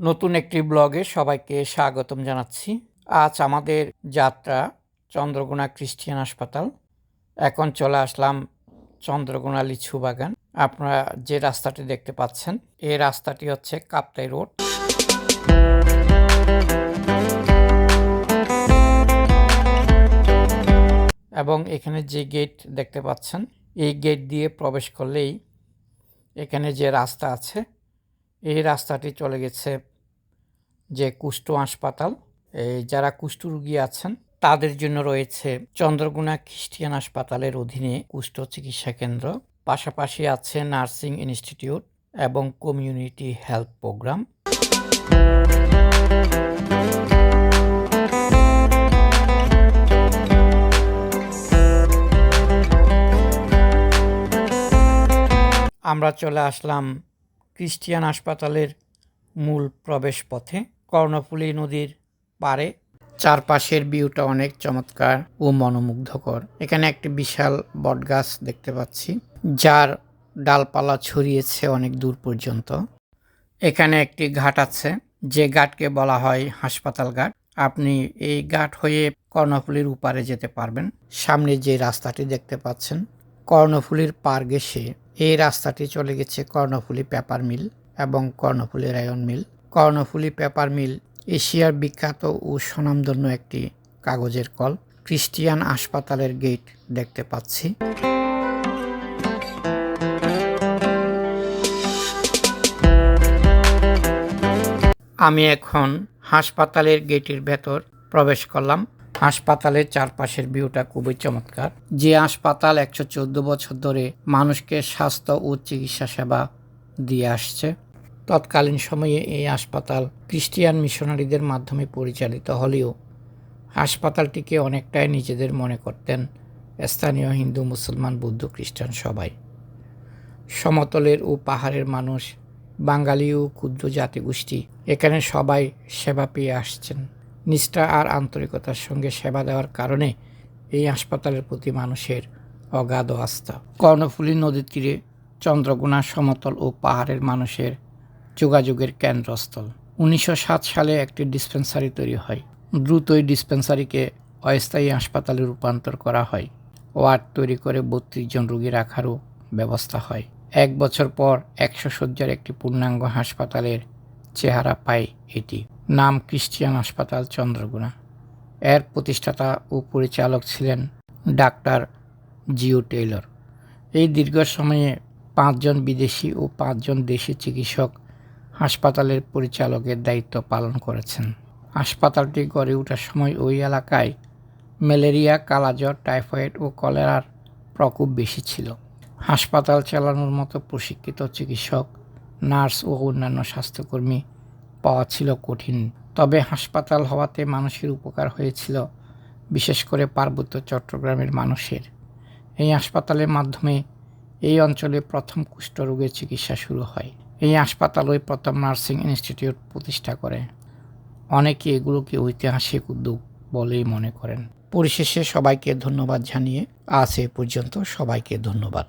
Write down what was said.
নতুন একটি ব্লগে সবাইকে স্বাগতম জানাচ্ছি। আজ আমাদের যাত্রা চন্দ্রকোনা খ্রিস্টিয়ান হাসপাতাল। এখন চলে আসলাম চন্দ্রকোনা লিচু বাগান। আপনারা যে রাস্তাটি দেখতে পাচ্ছেন, এই রাস্তাটি হচ্ছে কাপ্তাই রোড। এবং এখানে যে গেট দেখতে পাচ্ছেন, এই গেট দিয়ে প্রবেশ করলেই এখানে যে রাস্তা আছে, এই রাস্তাটি চলে গেছে যে কুষ্ঠ হাসপাতাল যারা কুষ্ঠ রুগী আছেন, তাদের জন্য রয়েছে চন্দ্রগুনা খ্রিস্টিয়ান হাসপাতালের অধীনে কুষ্ঠ চিকিৎসা কেন্দ্র। পাশাপাশি আছে নার্সিং ইনস্টিটিউট এবং কমিউনিটি হেলথ প্রোগ্রাম। আমরা চলে আসলাম খ্রিস্টিয়ান হাসপাতালের মূল প্রবেশ পথে। কর্ণফুলী নদীর পারে চারপাশের ভিউটা অনেক চমৎকার ও মনোমুগ্ধকর। এখানে একটি বিশাল বটগাছ দেখতে পাচ্ছি, যার ডালপালা ছড়িয়েছে অনেক দূর পর্যন্ত। এখানে একটি ঘাট আছে, যে ঘাটকে বলা হয় হাসপাতাল ঘাট। আপনি এই ঘাট হয়ে কর্ণফুলীর উপারে যেতে পারবেন। সামনে যে রাস্তাটি দেখতে পাচ্ছেন, কর্ণফুলীর পার ঘেসে এই রাস্তাটি চলে গেছে কর্ণফুলী পেপার মিল এবং Karnaphuli rayon mill. Karnaphuli paper mill, এশিয়ার বিখ্যাত ও স্বনামধন্য একটি কাগজের কল, ক্রিস্টিয়ান হাসপাতালের গেট দেখতে পাচ্ছি। আমি এখন হাসপাতালের গেটের ভেতর প্রবেশ করলাম। হাসপাতালের চারপাশের ভিউটা খুবই চমৎকার। যে হাসপাতাল একশো চোদ্দ বছর ধরে মানুষকে স্বাস্থ্য ও চিকিৎসা সেবা দিয়ে আসছে। তৎকালীন সময়ে এই হাসপাতাল খ্রিস্টিয়ান মিশনারিদের মাধ্যমে পরিচালিত হলেও হাসপাতালটিকে অনেকটাই নিজেদের মনে করতেন স্থানীয় হিন্দু, মুসলমান, বৌদ্ধ, খ্রিস্টান সবাই। সমতলের ও পাহাড়ের মানুষ, বাঙালি ও ক্ষুদ্র জাতিগোষ্ঠী এখানে সবাই সেবা পেয়ে আসছেন। নিষ্ঠা আর আন্তরিকতার সঙ্গে সেবা দেওয়ার কারণে এই হাসপাতালের প্রতি মানুষের অগাধ আস্থা। কর্ণফুলী নদীর তীরে চন্দ্রগুনা সমতল ও পাহাড়ের মানুষের যোগাযোগের কেন্দ্রস্থল। উনিশশো সাত সালে একটি ডিসপেন্সারি তৈরি হয়। দ্রুতই ডিসপেন্সারিকে অস্থায়ী হাসপাতালে রূপান্তর করা হয়। ওয়ার্ড তৈরি করে বত্রিশ জন রোগী রাখারও ব্যবস্থা হয়। এক বছর পর একশো শয্যার একটি পূর্ণাঙ্গ হাসপাতালের চেহারা পায় এটি। নাম ক্রিশ্চিয়ান হাসপাতাল চন্দ্রগুনা। এর প্রতিষ্ঠাতা ও পরিচালক ছিলেন ডাক্তার জিও টেইলর। এই দীর্ঘ সময়ে পাঁচজন বিদেশি ও পাঁচজন দেশি চিকিৎসক হাসপাতালের পরিচালকের দায়িত্ব পালন করেছেন। হাসপাতালটি গড়ে ওঠার সময় ওই এলাকায় ম্যালেরিয়া, কালাজ্বর, টাইফয়েড ও কলেরার প্রকোপ বেশি ছিল। হাসপাতাল চালানোর মতো প্রশিক্ষিত চিকিৎসক, নার্স ও অন্যান্য স্বাস্থ্যকর্মী পাওয়া ছিল কঠিন। তবে হাসপাতাল হওয়াতে মানুষের উপকার হয়েছিল, বিশেষ করে পার্বত্য চট্টগ্রামের মানুষের। এই হাসপাতালের মাধ্যমে এই অঞ্চলে প্রথম কুষ্ঠরোগের চিকিৎসা শুরু হয়। এই হাসপাতাল ওই প্রথম নার্সিং ইনস্টিটিউট প্রতিষ্ঠা করে। অনেকে এগুলোকে ঐতিহাসিক উদ্যোগ বলেই মনে করেন। পরিশেষে সবাইকে ধন্যবাদ জানিয়ে আজ এ পর্যন্ত সবাইকে ধন্যবাদ।